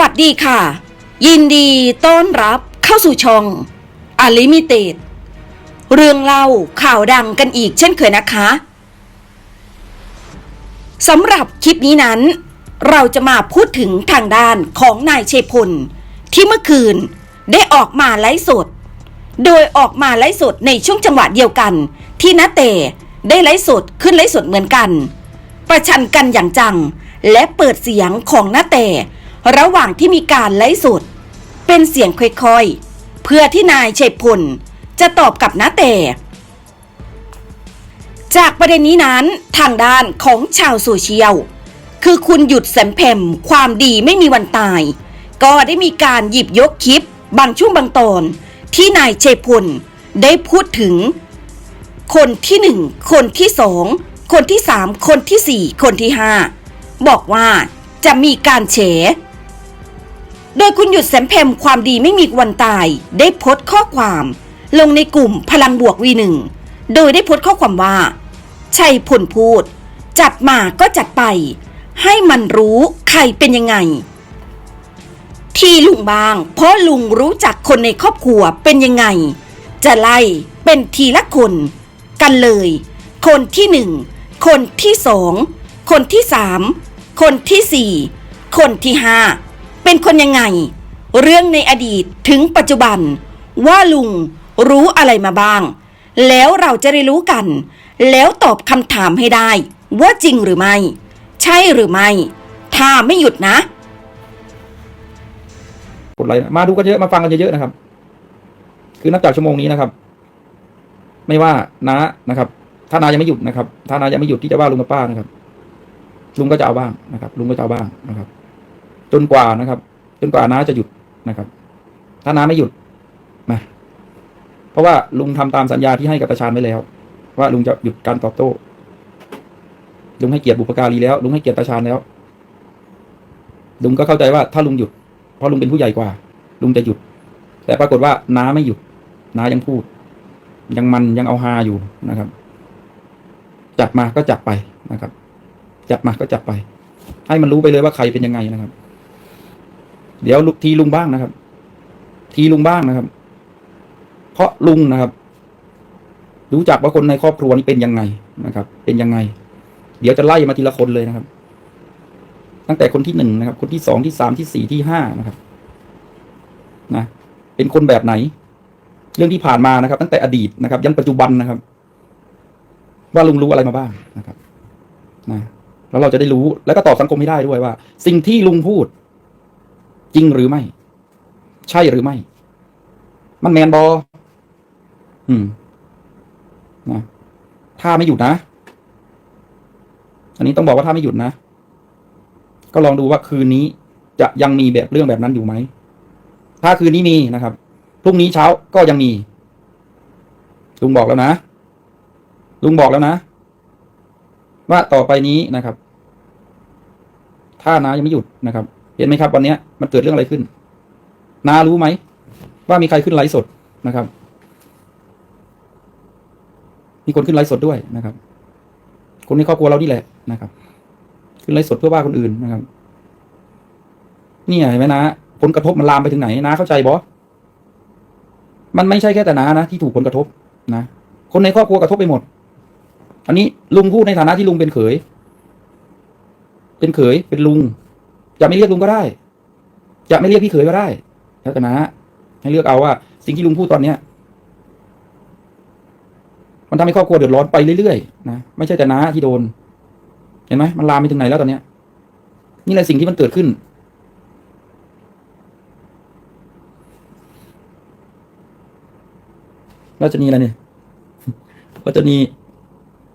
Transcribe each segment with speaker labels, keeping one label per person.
Speaker 1: วัสดีค่ะ ยินดีต้อนรับเข้าสู่ช่องอลิมิเต็ดเรื่องเล่าข่าวดังกันอีกเช่นเคยนะคะสำหรับคลิปนี้นั้น เราจะมาพูดถึงทางด้านของนายเชพล ที่เมื่อคืนได้ออกมาไลฟ์สด โดยออกมาไลฟ์สดในช่วงจังหวะเดียวกัน ที่นาเตได้ไลฟ์สดขึ้นไลฟ์สดเหมือนกัน ประชันกันอย่างจังและเปิดเสียงของนาเต ระหว่างที่มีการไลฟ์สดเป็นเสียงค่อยๆ เพื่อที่นายชัยพลจะตอบกับนาเต จากประเด็นนี้นั้นทางด้านของชาวโซเชียล คือคุณหยุดแสมเพมความดีไม่มีวันตาย ก็ได้มีการหยิบยกคลิป บางช่วงบางตอน ที่นายชัยพลได้พูดถึง คนที่หนึ่งคนที่สองคนที่สามคนที่สี่คนที่ห้าบอกว่าจะมีการเฉ โดยคุณหยุดแสมเพมความดีไม่มีวันตาย ได้โพสต์ข้อความ ลงในกลุ่มพลังบวกวีหนึ่งโดยได้โพสต์ข้อความว่า ชัยพลพูด จัดมาก็จัดไป ให้มันรู้ใครเป็นยังไง ที่ลุงบาง เพราะลุงรู้จักคนในครอบครัวเป็นยังไง จะไล่เป็นทีละคน กันเลย คนที่หนึ่งคนที่สองคนที่สามคนที่สี่คนที่ห้า เป็นคนยังไง เรื่องในอดีตถึงปัจจุบัน ว่าลุงรู้อะไรมาบ้าง แล้วเราจะได้รู้กัน แล้วตอบคำถามให้ได้ ว่าจริงหรือไม่ ใช่หรือไม่ ถ้าไม่หยุดนะ
Speaker 2: กดไลค์มาดูกันเยอะมาฟังกันเยอะๆนะครับ คือนับจากชั่วโมงนี้นะครับ ไม่ว่าน้านะครับ ถ้านายังไม่หยุดนะครับ ถ้านายังไม่หยุดที่จะว่าลุงกับป้านะครับ ลุงก็จะเอาบ้างนะครับ ลุงก็จะเอาบ้างนะครับ จนกว่านะครับ จนกว่าน้าจะหยุดนะครับ ถ้าน้าไม่หยุดนะเพราะว่าลุงทำตามสัญญาที่ให้กับตาชานไว้แล้ว ว่าลุงจะหยุดการตอบโต้ ลุงให้เกียรติบุปการีแล้ว ลุงให้เกียรติตาชานแล้ว ลุงก็เข้าใจว่าถ้าลุงหยุด เพราะลุงเป็นผู้ใหญ่กว่า ลุงจะหยุด แต่ปรากฏว่าน้าไม่หยุด น้ายังพูด ยังมันยังเอาฮาอยู่นะครับ จัดมาก็จัดไปนะครับ จัดมาก็จัดไป ให้มันรู้ไปเลยว่าใครเป็นยังไงนะครับ เดี๋ยวลุทีลุงบ้างนะครับ ทีลุงบ้างนะครับ เพราะลุงนะครับ รู้จักว่าคนในครอบครัวนี้เป็นยังไงนะครับ เป็นยังไง เดี๋ยวจะไล่มาทีละคนเลยนะครับ ตั้งแต่คนที่หนึ่งนะครับ คนที่สองที่สามที่สี่ที่ห้านะครับ นะ เป็นคนแบบไหน เรื่องที่ผ่านมานะครับ ตั้งแต่อดีตนะครับ ยันปัจจุบันนะครับ ว่าลุงรู้อะไรมาบ้างนะครับ นะแล้วเราจะได้รู้แล้วก็ตอบสังคมให้ได้ด้วยว่า สิ่งที่ลุงพูด จริงหรือไม่ ใช่หรือไม่ มันแมนบออืมนะถ้าไม่หยุดนะ อันนี้ต้องบอกว่าถ้าไม่หยุดนะ ก็ลองดูว่าคืนนี้จะยังมีแบบเรื่องแบบนั้นอยู่ไหม ถ้าคืนนี้มีนะครับ พรุ่งนี้เช้าก็ยังมี ลุงบอกแล้วนะ ลุงบอกแล้วนะ ว่าต่อไปนี้นะครับ ถ้านายังไม่หยุดนะครับ เห็นไหมครับวันนี้มันเกิดเรื่องอะไรขึ้น นารู้ไหม ว่ามีใครขึ้นไลฟ์สดนะครับ มีคนขึ้นไลฟ์สดด้วยนะครับ คนในครอบครัวเรานี่แหละนะครับ ขึ้นไลฟ์สดเพื่อว่าคนอื่นนะครับนี่เห็นไหมนะผลกระทบมันลามไปถึงไหนนะเข้าใจบอมันไม่ใช่แค่แต่นานะที่ถูกผลกระทบนะคนในครอบครัวกระทบไปหมด อันนี้ลุงพูดในฐานะที่ลุงเป็นเขย เป็นเขยเป็นลุง จะไม่เรียกลุงก็ได้ จะไม่เรียกพี่เขยก็ได้แล้วแต่นะให้เลือกเอาว่า สิ่งที่ลุงพูดตอนเนี้ยมันทำให้ครอบครัวเดือดร้อนไปเรื่อยๆนะไม่ใช่แต่น้าที่โดน เห็นไหมมันลามไปถึงไหนแล้วตอนเนี้ย นี่แหละสิ่งที่มันเกิดขึ้นราชนีอะไรเนี่ยราชนี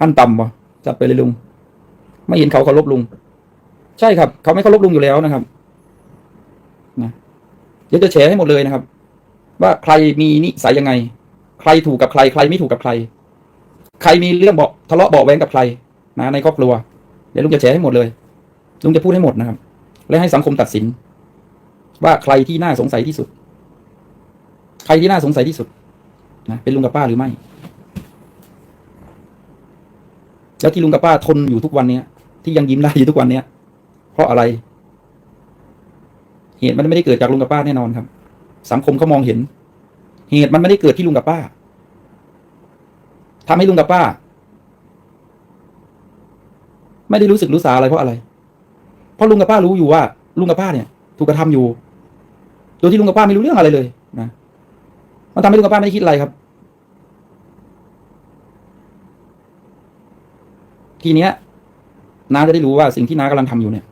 Speaker 2: ขั้นต่ำวะจัดไปเลยลุง ไม่เห็นเขาเคารพลุง ใช่ครับ เขาไม่เคารพลุงอยู่แล้วนะครับนะเดี๋ยวจะแฉให้หมดเลยนะครับ ว่าใครมีนิสัยยังไง ใครถูกกับใคร ใครไม่ถูกกับใคร ใครมีเรื่องเบาะทะเลาะเบาะแว้งกับใคร นะ ในครอบครัว เดี๋ยวลุงจะแฉให้หมดเลย ลุงจะพูดให้หมดนะครับ และให้สังคมตัดสิน ว่าใครที่น่าสงสัยที่สุด ใครที่น่าสงสัยที่สุดนะเป็นลุงกับป้าหรือไม่แล้วที่ลุงกับป้าทนอยู่ทุกวันเนี้ยที่ยังยิ้มได้อยู่ทุกวันเนี้ย ราะอะไร เหตุมันไม่ได้เกิดจากลุงกับป้าแน่นอนครับ สังคมเขามองเห็น เหตุมันไม่ได้เกิดที่ลุงกับป้าทำให้ลุงกับป้า ไม่ได้รู้สึกรู้สาอะไรเพราะอะไร เพราะลุงกับป้ารู้อยู่ว่า ลุงกับป้าเนี่ย ถูกกระทำอยู่ โดยที่ลุงกับป้าไม่รู้เรื่องอะไรเลยนะมันทำให้ลุงกับป้าไม่ได้คิดอะไรครับทีเนี้ยน้าจะได้รู้ว่าสิ่งที่น้ากำลังทำอยู่เนี่ย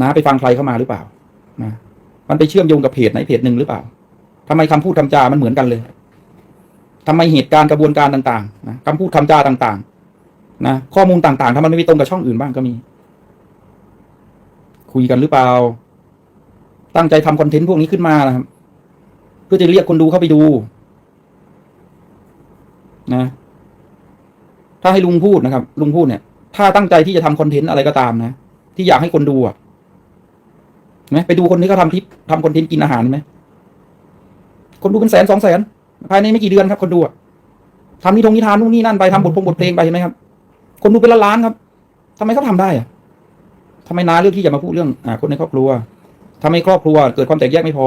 Speaker 2: น้าไปฟังใครเข้ามาหรือเปล่านะมันไปเชื่อมโยงกับเพจไหนเพจหนึ่งหรือเปล่าทำไมคำพูดคำจามันเหมือนกันเลยทำไมเหตุการณ์กระบวนการต่างๆนะคำพูดคำจาต่างๆ นะข้อมูลต่างๆทำไมไม่ตรงกับช่องอื่นบ้างก็มี คุยกันหรือเปล่า ตั้งใจทำคอนเทนต์พวกนี้ขึ้นมานะครับเพื่อจะเรียกคนดูเข้าไปดู นะ ถ้าให้ลุงพูดนะครับ ลุงพูดเนี่ย ถ้าตั้งใจที่จะทำคอนเทนต์อะไรก็ตามนะที่อยากให้คนดูอะ ไหมไปดูคนที่เขาทำคลิปทำคอนเทนต์กินอาหารเห็นไหมคนดูเป็นแสนสองแสนภายในไม่กี่เดือนครับ คนดูทำนิทงนิทานนู่นนี่นั่นไปทำบทพงบทเพลงไปเห็นไหมครับ คนดูเป็นล้านๆครับทำไมเขาทำได้อะทำไมน้าเลือกที่จะมาพูดเรื่องอ่าคนในครอบครัวทำให้ครอบครัว เกิดความแตกแยกไม่พอ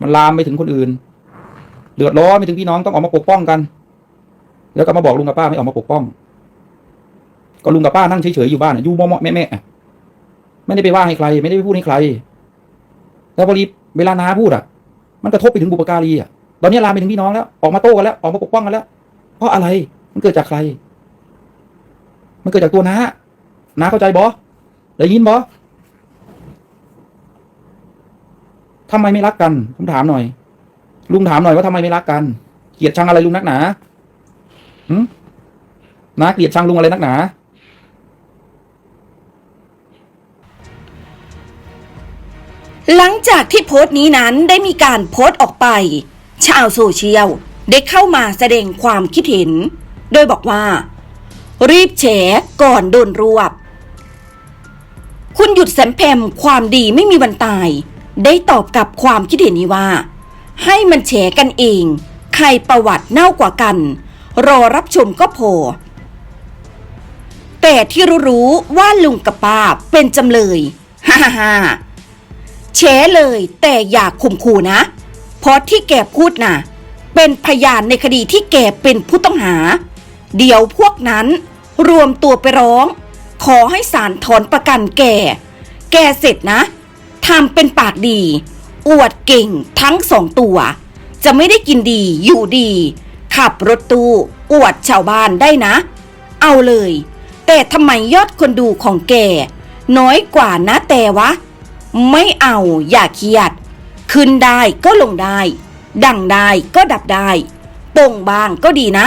Speaker 2: มันลามไปถึงคนอื่น เดือดร้อนไปถึงพี่น้องต้องออกมาปกป้องกัน แล้วก็มาบอกลุงกับป้าไม่ออกมาปกป้อง ก็ลุงกับป้านั่งเฉยๆอยู่บ้านอยู่มอมๆแม่ๆอะไม่ได้ไปว่าให้ใคร ไม่ได้ไปพูดให้ใคร แล้วพอดีเวลาน้าพูดอะ มันกระทบไปถึงบุปการีอะตอนนี้ลามไปถึงพี่น้องแล้ว ออกมาโต้กันแล้ว ออกมาปกป้องกันแล้ว เพราะอะไรมันเกิดจากใคร มันเกิดจากตัวน้าน้าเข้าใจบอได้ยินบอทำไมไม่รักกันผมถามหน่อย ลุงถามหน่อยว่าทำไมไม่รักกัน เกลียดชังอะไรลุงนักหนาหืมน้าเกลียดชังลุงอะไรนักหนา
Speaker 1: หลังจากที่โพสต์นี้นั้นได้มีการโพสต์ออกไป ชาวโซเชียลได้เข้ามาแสดงความคิดเห็น โดยบอกว่า รีบแฉก่อนโดนรวบ คุณหยุดแสมแพมความดีไม่มีวันตาย ได้ตอบกับความคิดเห็นนี้ว่า ให้มันแฉกันเอง ใครประวัติเน่ากว่ากัน รอรับชมก็พอแต่ที่รู้ๆว่าลุงกับป้าเป็นจำเลย ฮ่าฮ่า ฮ่าแฉเลย แต่อย่าข่มขู่นะ เพราะที่แกพูดน่ะ เป็นพยานในคดีที่แกเป็นผู้ต้องหา เดี๋ยวพวกนั้น รวมตัวไปร้อง ขอให้ศาลถอนประกันแก แกเสร็จนะทำเป็นปากดี อวดเก่งทั้งสองตัว จะไม่ได้กินดีอยู่ดี ขับรถตู้อวดชาวบ้านได้นะ เอาเลย แต่ทำไมยอดคนดูของแก น้อยกว่านะแต่วะ ไม่เอาอย่าเครียด ขึ้นได้ก็ลงได้ ดังได้ก็ดับได้โป่งบางก็ดีนะ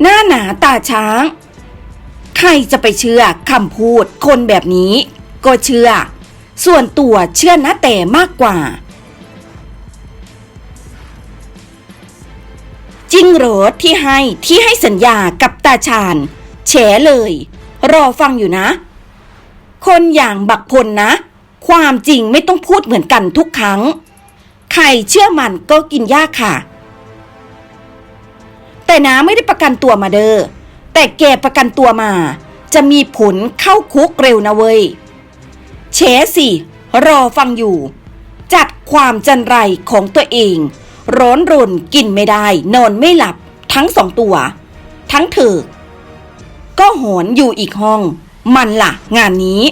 Speaker 1: หน้าหนาตาช้าง ใครจะไปเชื่อคำพูดคนแบบนี้ ก็เชื่อ ส่วนตัวเชื่อนะแต่มากกว่า จริงเหรอที่ให้ที่ให้สัญญากับตาชาญแฉเลย รอฟังอยู่นะ คนอย่างบักพลนะ ความจริงไม่ต้องพูดเหมือนกันทุกครั้ง ใครเชื่อมันก็กินยากค่ะ แต่น้าไม่ได้ประกันตัวมาเด้อแต่แกประกันตัวมา จะมีผลเข้าคุกเร็วนะเว้ยเชสิ รอฟังอยู่ จัดความจันไรของตัวเอง ร้อนรนกินไม่ได้ นอนไม่หลับทั้งสองตัว ทั้งเธอก็หอนอยู่อีกห้อง มันล่ะ งานนี้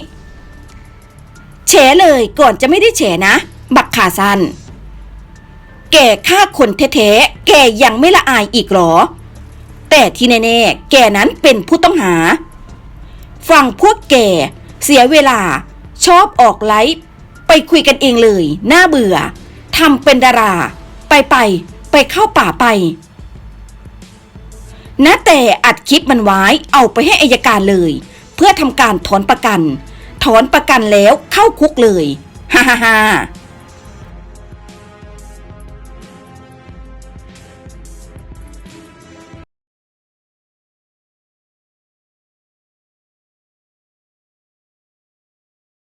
Speaker 1: แฉเลยก่อนจะไม่ได้แฉนะ บักขาสัน แกฆ่าคนแท้ๆแกยังไม่ละอายอีกหรอ แต่ที่แน่ๆ แกนั้นเป็นผู้ต้องหา ฟังพวกแกเสียเวลาชอบออกไลฟ์ไปคุยกันเองเลย น่าเบื่อทำเป็นดารา ไปไป ไปเข้าป่าไปนะแต่อัดคลิปมันไว้เอาไปให้อายการเลย เพื่อทำการถอนประกัน ถอนประกันแล้วเข้าคุกเลย ฮ่าฮ่าฮ่า